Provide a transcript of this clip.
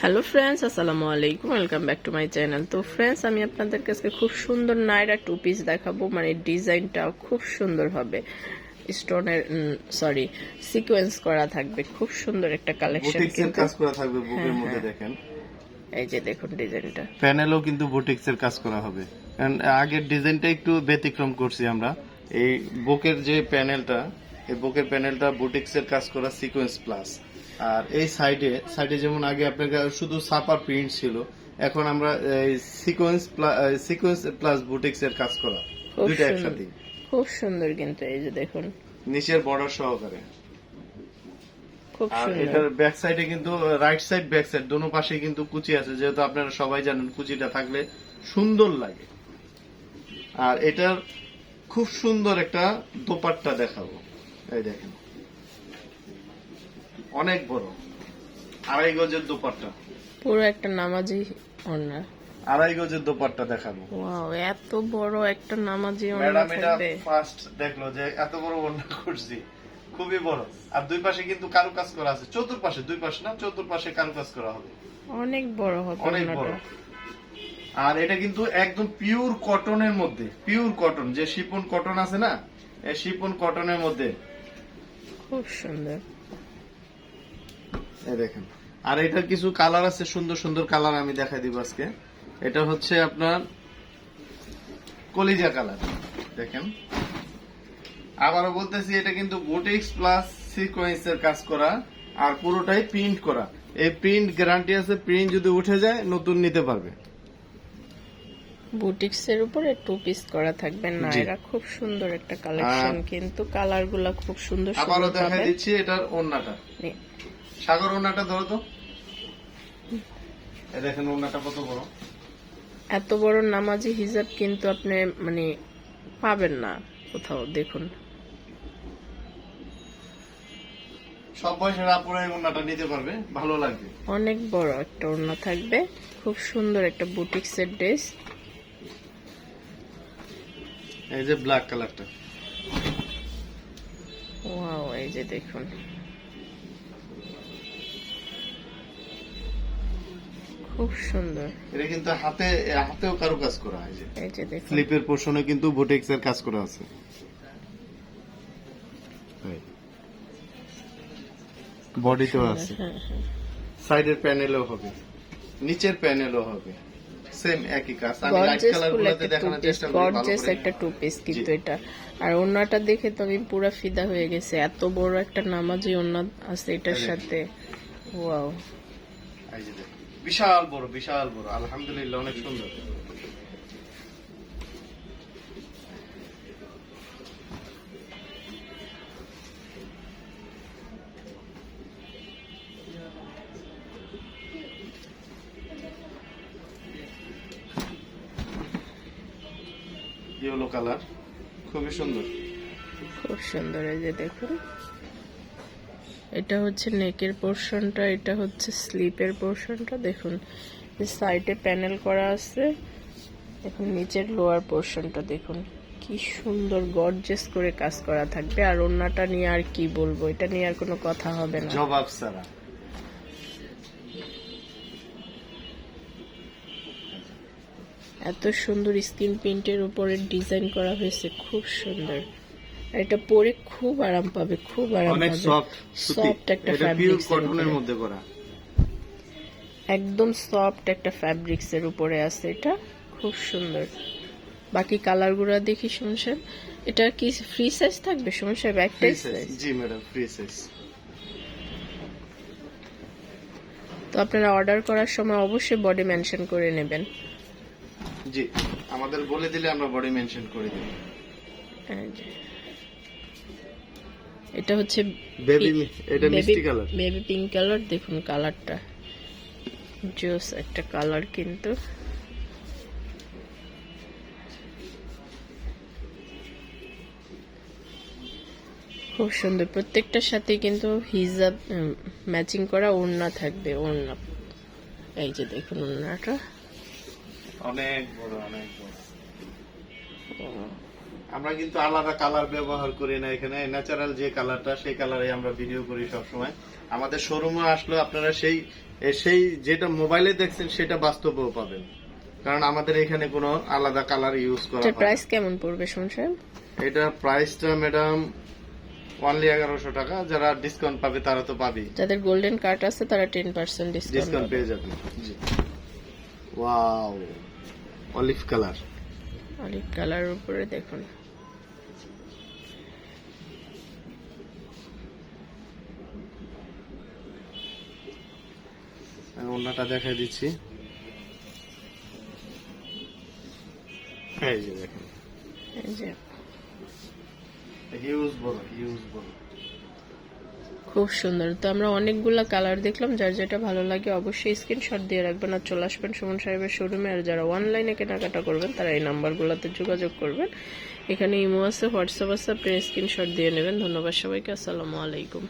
Hello friends আসসালামু আলাইকুম welcome back to my channel তো ফ্রেন্ডস আমি আপনাদের কাছে খুব সুন্দর নায়রা টু পিস দেখাবো মানে ডিজাইনটা খুব সুন্দর হবে। স্টোনের সরি সিকোয়েন্স করা থাকবে খুব সুন্দর একটা কালেকশন কাজ করা থাকবে বুকের হ্যাঁ, মধ্যে হ্যাঁ। দেখেন। এই যে দেখুন ডিজাইনটা। প্যানেলও কিন্তু বুটিক্স এর কাজ করা হবে। কারণ আগের ডিজাইনটা একটু ব্যতিক্রম করছি আমরা। এই বুকের যে প্যানেলটা এই বুকের প্যানেলটা বুটিক্স এর কাজ করা সিকোয়েন্স প্লাস আর এই সাইডে সাইডে যেমন আগে আপনার শুধু সাপার প্রিন্ট ছিল এখন আমরা সিকোয়েন্স সিকোয়েন্স প্লাস বুটিক্স এর কাজ করা দুইটা একসাথে। খুব সুন্দর কিন্তু এই যে দেখুন। নিচের বর্ডার সহকারে। খুব সুন্দর। এটার ব্যাক সাইডে কিন্তু রাইট সাইড ব্যাক সাইড দোনো পাশে কিন্তু কুচি আছে যেহেতু আপনারা সবাই জানেন কুচিটা থাকলে সুন্দর লাগে। আর এটার খুব সুন্দর একটা দোপাট্টা দেখাবো। এই দেখেন। অনেক বড়। আড়াই গজের দোপাট্টা। পুরো একটা নামাজি ওড়না আড়াই গজের দোপাট্টা দেখাবো। ওয়াও এত বড় একটা নামাজি ওড়না থাকবে। ফার্স্ট দেখল যে এত বড় বন্যা করছি। খুবই বড়। আর দুই পাশে কিন্তু কারু কাজ করা আছে। চতুর্পাশে দুই পাশে না চতুর্পাশে কারু কাজ করা হবে। অনেক বড় হবে অনেক বড়। আর এটা কিন্তু একদম পিওর কটনের মধ্যে। পিওর কটন যে শিপন কটন আছে না এই শিপন কটনের মধ্যে। খুব সুন্দর। দেখেন। আর এটার কিছু কালার আছে সুন্দর সুন্দর কালার আমি দেখাই দিব আজকে। এটা হচ্ছে আপনার কলিজা কালার দেখেন। আবারও বলতেছি এটা কিন্তু বুটিক্স প্লাস সিকোয়েন্স এর কাজ করা আর পুরোটাই প্রিন্ট করা। এই প্রিন্ট গ্যারান্টি আছে প্রিন্ট যদি উঠে যায় নতুন নিতে পারবে। বুটিক্স এর উপরে টু পিস করা থাকবে। নায়রা খুব সুন্দর একটা কালেকশন কিন্তু কালারগুলা খুব সুন্দর আবারও দিচ্ছি এটার ওন্নাটা সাগর ওন্নাটা ধরো তো। দেখেন ওন্নাটা কত বড়। এত বড় নামাজি হিজাব কিন্তু আপনি মানে পাবেন না কোথাও দেখুন। সব বয়সের আপুরা এই ওন্নাটা নিতে পারবে ভালো লাগবে। অনেক বড় একটা ওড়না থাকবে খুব সুন্দর একটা বুটিক্স এর ড্রেস। এই যে ব্ল্যাক কালারটা। ওয়াও এই যে দেখুন। খুব সুন্দর। এটা কিন্তু হাতে হাতেও কারু কাজ করা হয় এই যে দেখুন। স্লিপের পোর্শনে কিন্তু বুটিক্স এর কাজ করা আছে। বডিতেও আছে। হ্যাঁ হ্যাঁ। সাইডের প্যানেলও হবে। নিচের প্যানেলও হবে। সেম একই কাজ। আমি লাইট কালার গুলোতে দেখানোর চেষ্টা করি ভালো একটা টু পিস কিন্তু এটা। আর ওড়নাটা দেখে তো আমি পুরো ফিদা হয়ে গেছে। এত বড় একটা নামাজি ওড়না আছে এটার সাথে। ওয়াও এই যে দেখুন। বিশাল বড় বিশাল বড়। আলহামদুলিল্লাহ, অনেক সুন্দর। কালার খুবই সুন্দর। খুব সুন্দর এই যে দেখুন। এটা হচ্ছে নেকের পোর্শনটা এটা হচ্ছে স্লিপের পোর্শনটা। দেখুন সাইডে প্যানেল করা আছে এখন নিচের লোয়ার পোর্শনটা দেখুন। কি সুন্দর গর্জেস করে কাজ করা থাকবে। আর ওড়নাটা নিয়ে আর কি বলব এটা নিয়ে আর কোনো কথা হবে না। জবাব সারা এত সুন্দর স্ক্রিন প্রিন্টের উপরে ডিজাইন করা হয়েছে খুব সুন্দর। আর এটা পরে খুব আরাম পাবে খুব আরাম অনেক পাবে। সফট সফট একটা ফ্যাব্রিক্স কটনের মধ্যে করা। একদম সফট একটা ফ্যাব্রিক্স এর উপরে আছে এটা খুব সুন্দর। বাকি কালারগুলা দেখি শুনছেন এটা কি ফ্রি সাইজ থাকবে? শুনছেন একটাই সাইজ জি ম্যাডাম ফ্রি সাইজ তো আপনারা অর্ডার করার সময় অবশ্যই বডি মেনশন করে নেবেন। জি আমাদের বলে দিলে আমরা বডি মেনশন করে যে। এটা হচ্ছে বেবি এটা মিষ্টি কালার বেবি পিঙ্ক কালার দেখুন কালারটা জোস একটা কালার কিন্তু। খুব সুন্দর। প্রত্যেকটার সাথে কিন্তু হিজাব ম্যাচিং করা ওড়না থাকবে ওড়না। এই যে দেখুন ওড়নাটা। অনেক বড় অনেক বড়। আমরা কিন্তু আলাদা কালার ব্যবহার করি না এখানে। ন্যাচারাল যে কালারটা সেই কালারে আমরা ভিডিও করি সব সময় আমাদের শোরুমে আসলে আপনারা সেই সেই যেটা মোবাইলে দেখছেন সেটা বাস্তবেও পাবেন। কারণ আমাদের এখানে কোনো আলাদা কালার ইউজ করা হয় প্রাইস কেমন পড়বে সাহেব? এটা প্রাইসটা ম্যাডাম অনলি এগারোশো টাকা। যারা ডিসকাউন্ট পাবে তারা তো পাবেই। যাদের গোল্ডেন কার্ড আছে তারা টেন পার্সেন্ট ডিসকাউন্ট ডিসকাউন্ট পেয়ে যাবে জি। Wow olive colour olive colour উপরে দেখুন। দেখাই দিচ্ছি। এই যে দেখেন। হিউজ বড় হিউজ বড়। খুব সুন্দর। তো আমরা অনেকগুলা কালার দেখলাম যার যেটা ভালো লাগে অবশ্যই স্ক্রিনশট দিয়ে রাখবেন আর চলে আসবেন সুমন সাহেবের শোরুমে আর যারা অনলাইনে কেনাকাটা করবেন তারা এই নাম্বারগুলোতে যোগাযোগ করবেন। এখানে ইমো আছে হোয়াটসঅ্যাপ আছে আপনি স্ক্রিনশট দিয়ে নেবেন। ধন্যবাদ সবাইকে আসসালামু আলাইকুম।